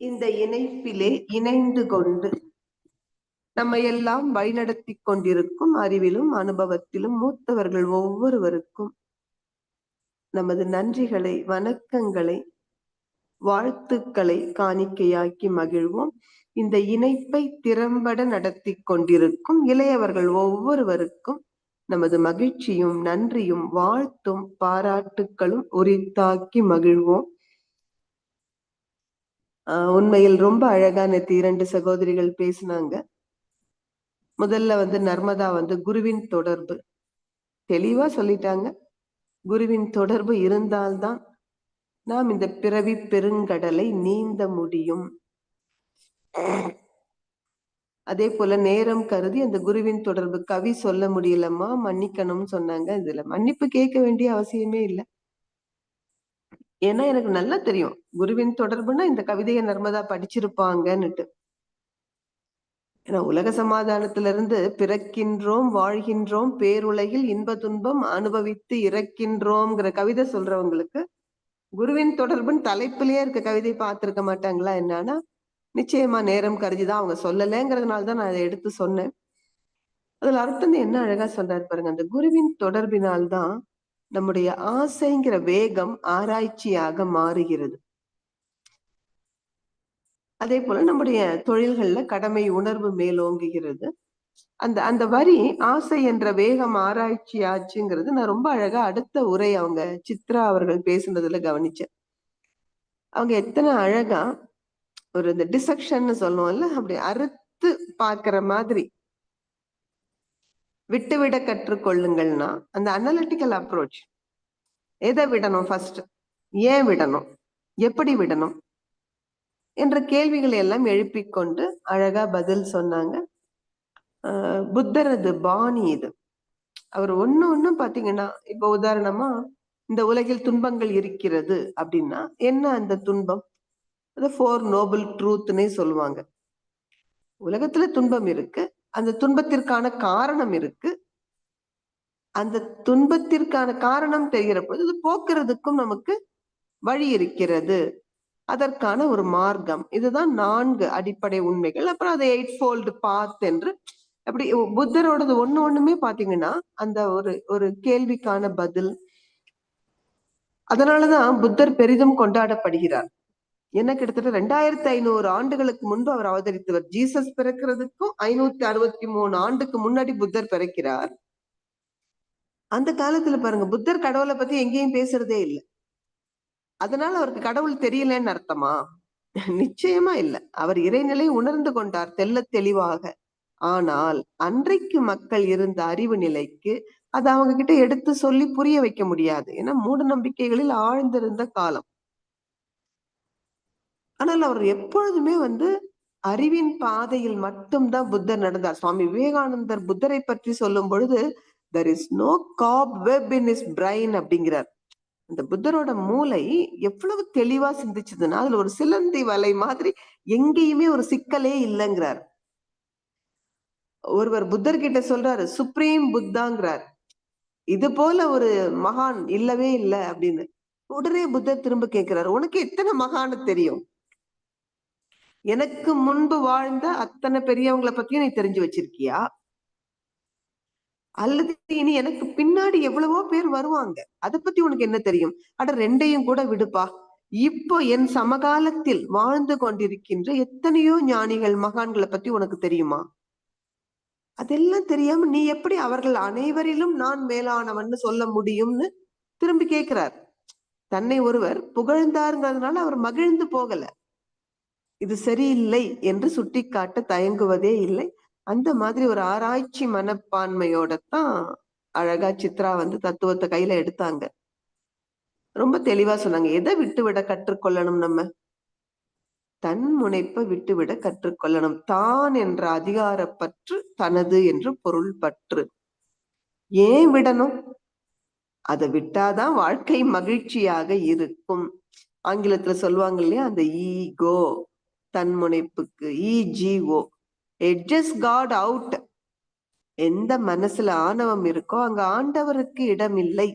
இந்த இணைப்பிலே இணைந்து கொண்டு நம்ம எல்லாம் வழிநடத்தி கொண்டிருக்கும் அறிவிலும் அனுபவத்திலும் மூத்தவர்கள் ஒவ்வொருவருக்கும் நமது நன்றிகளை வணக்கங்களை வாழ்த்துக்களை காணிக்கையாக்கி மகிழ்வோம். இந்த இணைப்பை திறம்பட நடத்தி கொண்டிருக்கும் இளையவர்கள் ஒவ்வொருவருக்கும் நமது மகிழ்ச்சியும் நன்றியும் வாழ்த்தும் பாராட்டுக்களும் உரித்தாக்கி மகிழ்வோம். உண்மையில் ரொம்ப அழகா நேற்று இரண்டு சகோதரிகள் பேசினாங்க. முதல்ல வந்து நர்மதா வந்து குருவின் தொடர்பு. தெளிவா சொல்லிட்டாங்க. குருவின் தொடர்பு இருந்தால்தான் நாம் இந்த பிறவி பெருங்கடலை நீந்த முடியும். அதே போல நேரம் கருதி அந்த குருவின் தொடர்பு கவி சொல்ல முடியலம்மா மன்னிக்கணும்னு சொன்னாங்க. இதுல மன்னிப்பு கேட்க வேண்டிய அவசியமே இல்லை. ஏன்னா எனக்கு நல்லா தெரியும். குருவின் தொடர்புனா இந்த கவிதையை நர்மதா படிச்சிருப்பாங்கன்னுட்டு. ஏன்னா உலக சமாதானத்துல இருந்து பிறக்கின்றோம் வாழ்கின்றோம் பேருலகில் இன்ப துன்பம் அனுபவித்து இறக்கின்றோம்ங்கிற கவிதை சொல்றவங்களுக்கு குருவின் தொடர்புன்னு தலைப்பிலேயே இருக்க கவிதை பார்த்திருக்க மாட்டாங்களா என்னன்னா நிச்சயமா நேரம் கருதிதான் அவங்க சொல்லலைங்கிறதுனால தான் நான் அதை எடுத்து சொன்னேன். அதுல அர்த்தம் என்ன அழகா சொல்றாரு பாருங்க. அந்த குருவின் தொடர்பினால்தான் நம்முடைய ஆசைங்கிற வேகம் ஆராய்ச்சியாக மாறுகிறது. அதே போல நம்முடைய தொழில்கள்ல கடமை உணர்வு மேலோங்குகிறது. அந்த அந்த வரி ஆசை என்ற வேகம் ஆராய்ச்சி ஆச்சுங்கிறது நான் ரொம்ப அழகா அடுத்த உரை அவங்க சித்ரா அவர்கள் பேசுனதுல கவனிச்சேன். அவங்க எத்தனை அழகா ஒரு இந்த டிசக்ஷன் சொல்லுவோம்ல அப்படி அறுத்து பாக்குற மாதிரி விட்டுவிட கற்றுக்கொள்ளுங்கள்னா அந்த அனலிட்டிக்கல் அப்ரோச் எதை விடணும் ஃபர்ஸ்ட் ஏன் விடணும்? எப்படி விடணும்? என்ற கேள்விகளை எல்லாம் எழுப்பிக்கொண்டு அழகா பதில் சொன்னாங்க. புத்தரது பாணி இது. அவர் ஒண்ணு ஒண்ணும் பாத்தீங்கன்னா இப்ப உதாரணமா இந்த உலகில் துன்பங்கள் இருக்கிறது அப்படின்னா என்ன அந்த துன்பம்? அது ஃபோர் நோபல் ட்ரூத்னே சொல்லுவாங்க. உலகத்துல துன்பம் இருக்கு அந்த துன்பத்திற்கான காரணம் இருக்கு. அந்த துன்பத்திற்கான காரணம் தெரிகிற பொழுது அது போக்குறதுக்கும் நமக்கு வழி இருக்கிறது. அதற்கான ஒரு மார்க்கம். இதுதான் நான்கு அடிப்படை உண்மைகள். அப்புறம் அதை எயிட் ஃபோல்டு பாத் என்று அப்படி புத்தரோடது ஒண்ணு ஒண்ணுமே பாத்தீங்கன்னா அந்த ஒரு ஒரு கேள்விக்கான பதில். அதனாலதான் புத்தர் பெரிதும் கொண்டாடப்படுகிறார். என்ன கிட்டத்தட்ட ரெண்டாயிரத்தி ஐநூறு ஆண்டுகளுக்கு முன்பு அவர் அவதரித்தவர். ஜீசஸ் பிறக்கிறதுக்கும் ஐநூத்தி அறுபத்தி மூணு ஆண்டுக்கு முன்னாடி புத்தர் பிறக்கிறார். அந்த காலத்துல பாருங்க புத்தர் கடவுளை பத்தி எங்கேயும் பேசுறதே இல்லை. அதனால அவருக்கு கடவுள் தெரியலன்னு அர்த்தமா? நிச்சயமா இல்ல. அவர் இறைநிலை உணர்ந்து கொண்டார் தெல்ல தெளிவாக. ஆனால் அன்றைக்கு மக்கள் இருந்த அறிவு நிலைக்கு அதை அவங்க கிட்ட எடுத்து சொல்லி புரிய வைக்க முடியாது. ஏன்னா மூட நம்பிக்கைகளில் ஆழ்ந்திருந்த காலம். ஆனால் அவர் எப்பொழுதுமே வந்து அறிவின் பாதையில் மட்டும்தான் புத்தர் நடந்தார். சுவாமி விவேகானந்தர் புத்தரை பற்றி சொல்லும் பொழுது there is no cobweb in his brain அப்படிங்கிறார். அந்த புத்தரோட மூளை எவ்வளவு தெளிவா சிந்திச்சதுன்னா அதுல ஒரு சிலந்தி வலை மாதிரி எங்கேயுமே ஒரு சிக்கலே இல்லைங்கிறார். ஒருவர் புத்தர் கிட்ட சொல்றாரு சுப்ரீம் புத்தாங்கிறார் இது போல ஒரு மகான் இல்லவே இல்லை அப்படின்னு. உடனே புத்தர் திரும்ப கேட்கிறாரு உனக்கு எத்தனை மகானு தெரியும்? எனக்கு முன்பு வாழ்ந்த அத்தனை பெரியவங்களை பத்தியும் நீ தெரிஞ்சு வச்சிருக்கியா? அல்லது இனி எனக்கு பின்னாடி எவ்வளவோ பேர் வருவாங்க. அதை பத்தி உனக்கு என்ன தெரியும்? அட ரெண்டையும் கூட விடுப்பா. இப்போ என் சமகாலத்தில் வாழ்ந்து கொண்டிருக்கின்ற எத்தனையோ ஞானிகள் மகான்களை பத்தி உனக்கு தெரியுமா? அதெல்லாம் தெரியாம நீ எப்படி அவர்கள் அனைவரிலும் நான் மேலானவன்னு சொல்ல முடியும்னு திரும்பி கேட்கிறார் தன்னை ஒருவர் புகழ்ந்தாருங்கிறதுனால அவர் மகிழ்ந்து போகல. இது சரியில்லை என்று சுட்டிக்காட்ட தயங்குவதே இல்லை. அந்த மாதிரி ஒரு ஆராய்ச்சி மனப்பான்மையோட தான் அழகா சித்ரா வந்து தத்துவத்தை கையில எடுத்தாங்க. ரொம்ப தெளிவா சொன்னாங்க. எதை விட்டு விட கற்றுக்கொள்ளணும் நம்ம? தன் முனைப்பை விட்டுவிட கற்றுக்கொள்ளணும். தான் என்ற அதிகார பற்று தனது என்று பொருள் பற்று. ஏன் விடணும்? அதை விட்டாதான் வாழ்க்கை மகிழ்ச்சியாக இருக்கும். ஆங்கிலத்துல சொல்லுவாங்க இல்லையா? அந்த ego. தன்முனைப்புக்கு. E G O edges God out எந்த மனசுல ஆணவம் இருக்கோ அங்க ஆண்டவருக்கு இடம் இல்லை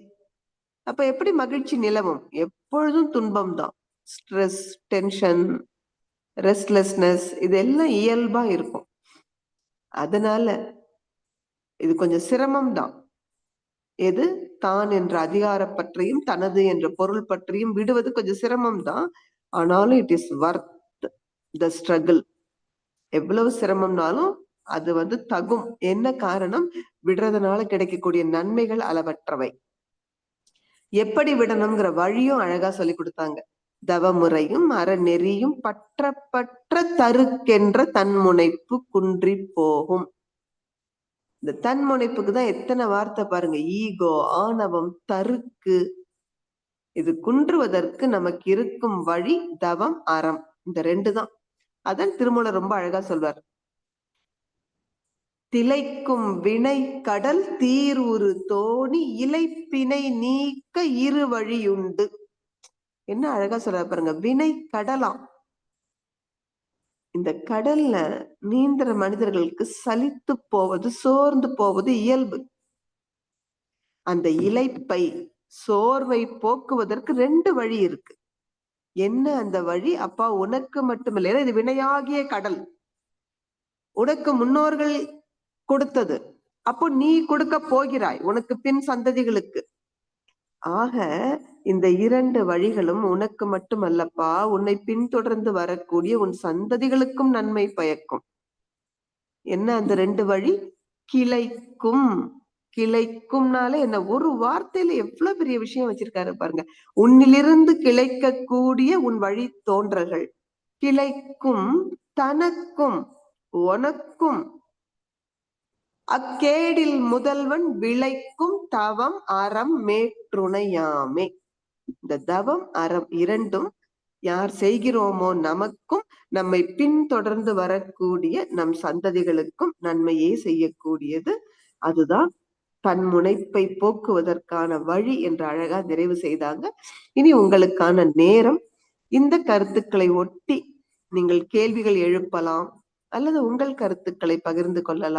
அப்ப எப்படி மகிழ்ச்சி நிலவும்? எப்பொழுதும் துன்பம் தான் ஸ்ட்ரெஸ் டென்ஷன் ரெஸ்ட்லெஸ்னஸ் இதெல்லாம் இயல்பா இருக்கும். அதனால இது கொஞ்சம் சிரமம் தான் எது? தான் என்ற அதிகார பற்றியும் தனது என்ற பொருள் பற்றியும் விடுவது கொஞ்சம் சிரமம் தான் ஆனாலும் it is worth the struggle எவ்வளவு சிரமம்னாலும் அது வந்து தகும். என்ன காரணம்? விடுறதுனால கிடைக்கக்கூடிய நன்மைகள் அளவற்றவை. எப்படி விடணுங்கிற வழியும் அழகா சொல்லி கொடுத்தாங்க. தவமுறையும் அறநெறியும் பற்றப்பற்ற தருக்கென்ற தன்முனைப்பு குன்றி போகும். இந்த தன்முனைப்புக்கு தான் எத்தனை வார்த்தை பாருங்க. ஈகோ ஆணவம் தருக்கு. இது குன்றுவதற்கு நமக்கு இருக்கும் வழி தவம் அறம். இந்த ரெண்டு தான். அதான் திருமூலர் ரொம்ப அழகா சொல்வார். திளைக்கும் வினை கடல் தீர்வுரு தோணி இலைப்பினை நீக்க இரு வழியுண்டு. என்ன அழகா சொல்ற பாருங்க வினை கடலாம் இந்த கடல்ல நீந்திர மனிதர்களுக்கு சலித்து போவது சோர்ந்து போவது இயல்பு. அந்த இலைப்பை சோர்வை போக்குவதற்கு ரெண்டு வழி இருக்கு. என்ன அந்த வழி? அப்பா உனக்கு மட்டுமில்லை. இது வினையாகிய கடல். உனக்கு முன்னோர்கள் கொடுத்தது. அப்போ நீ கொடுக்க போகிறாய் உனக்கு பின் சந்ததிகளுக்கு. ஆக இந்த இரண்டு வழிகளும் உனக்கு மட்டுமல்லப்பா. உன்னை பின்தொடர்ந்து வரக்கூடிய உன் சந்ததிகளுக்கும் நன்மை பயக்கும். என்ன அந்த ரெண்டு வழி? கிளைக்கும். கிளைக்கும்னாலே என்ன ஒரு வார்த்தையில எவ்வளவு பெரிய விஷயம் வச்சிருக்காரு பாருங்க. உன்னிலிருந்து கிளைக்கக்கூடிய உன் வழி தோன்றல்கள். கிளைக்கும் தனக்கும் உனக்கும். அக்கேடில் முதல்வன் விளைக்கும் தவம் அறம் மேற்றுணையாமே. இந்த தவம் அறம் இரண்டும் யார் செய்கிறோமோ நமக்கும் நம்மை பின்தொடர்ந்து வரக்கூடிய நம் சந்ததிகளுக்கும் நன்மையே செய்யக்கூடியது. அதுதான் தன் முனைப்பை போக்குவதற்கான வழி என்று அழகா நிறைவு செய்தாங்க. இனி உங்களுக்கான நேரம். இந்த கருத்துக்களை ஒட்டி நீங்கள் கேள்விகள் எழுப்பலாம் அல்லது உங்கள் கருத்துக்களை பகிர்ந்து கொள்ளலாம்.